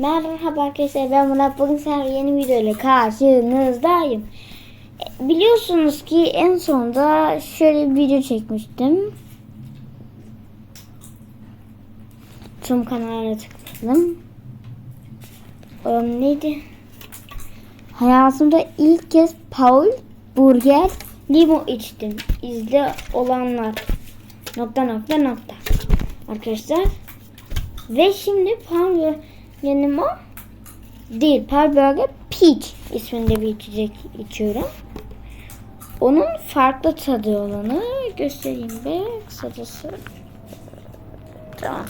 Merhaba arkadaşlar ben Murat bugün sizlerle yeni video ile karşınızdayım. E, Biliyorsunuz ki en sonunda şöyle bir video çekmiştim. Tüm kanala tıkladım. Um, neydi? Hayatımda ilk kez Paul Burger Limo içtim. İzle olanlar. Nokta nokta nokta. Arkadaşlar. Ve şimdi Paul yanıma değil Paul Burger Peach isminde bir içecek içiyorum. Onun farklı tadı olanı göstereyim be kısacası. Tamam.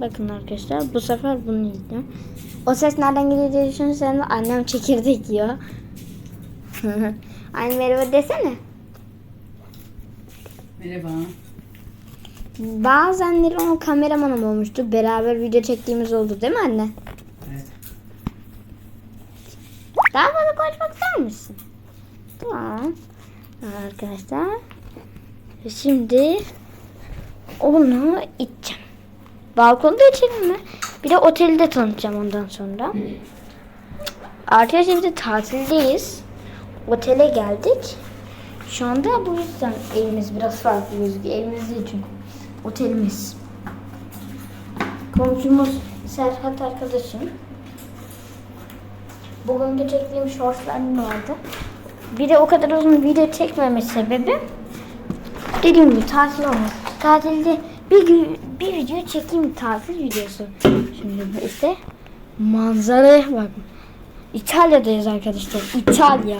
Bakın arkadaşlar bu sefer bunu izliyorum. O ses nereden geliyor diye düşünürseniz annem çekirdek yiyor. Anne merhaba desene. Merhaba. Bazenleri onun kameramanım olmuştu. Beraber video çektiğimiz oldu değil mi anne? Evet. Daha fazla konuşmak ister misin? Tamam. Arkadaşlar. Şimdi onu içeceğim. Balkonda içelim mi? Bir de oteli de tanıtacağım ondan sonra. Arkadaşlar bir de tatildeyiz. Otele geldik. Şu anda bu yüzden evimiz biraz farklı gözüküyor. Evimiz değil çünkü. Otelimiz. Komşumuz Serhat arkadaşım. Bugün de çektiğim shortslarım vardı. Bir de o kadar uzun video çekmeme sebebi dediğim gibi tatil olmaz. Tatilde bir gün bir video çekeyim tatil videosu. Şimdi işte manzaraya bak. İtalya'dayız arkadaşlar. İtalya.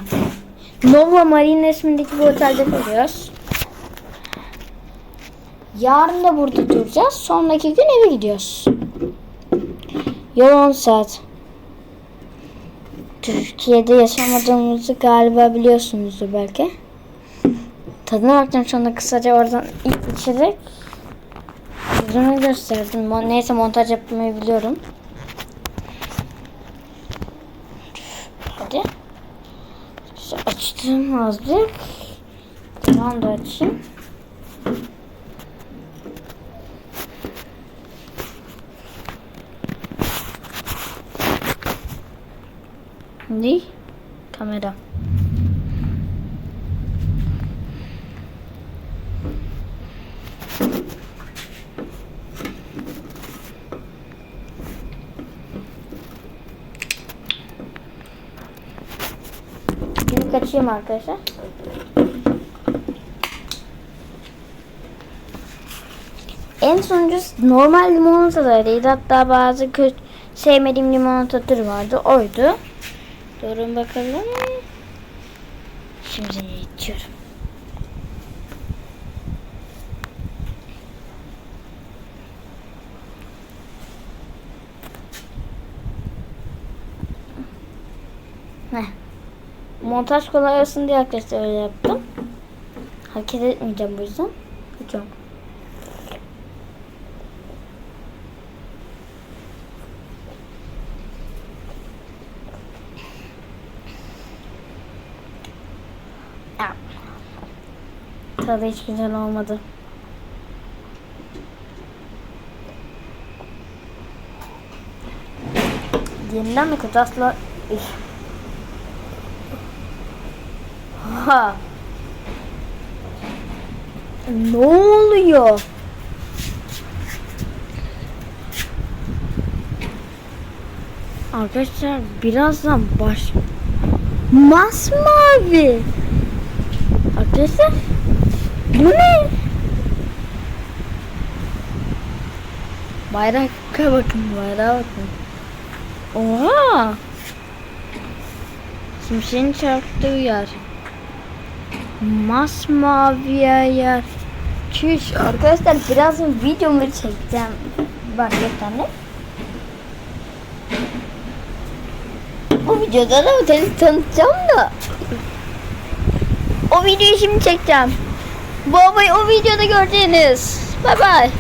Nova Marina ismindeki bir otelde kalıyoruz. Yarın da burada duracağız. Sonraki gün eve gidiyoruz. Yol 10 saat. Türkiye'de yaşamadığımızı galiba biliyorsunuzdur belki. Tadına bakacağım sonra kısaca oradan ilk içecek. Yüzümü gösterdim. Neyse montaj yapmayı biliyorum. Hadi. Açtım azıcık. Tamam da açayım. Ne? Kamera. Şimdi kaçayım arkadaşlar. En sonuncusu normal limonatalarıydı. Hatta bazı kötü sevmediğim limonata türü vardı. Oydu. Durun bakalım. Şimdi içiyorum. Heh. Montaj kolay olsun diye arkadaşlar öyle yaptım. Hareket etmeyeceğim bu yüzden. Kaçıyorum. Tadı hiç güzel olmadı. Yeniden mi kötü asla... Ha. Ne oluyor? Arkadaşlar birazdan baş masmavi. Arkadaşlar bu ne? Bayrak bakın bayrağa bakın. Oha! Şimşeğin çarptığı yer. Masmaviye yer. Çüş arkadaşlar birazdan videomu çekeceğim. Bak bir tane. Bu videoda da oteli tanıtacağım da. O videoyu şimdi çekeceğim. Bu olayı o videoda göreceğiniz. Bay bay.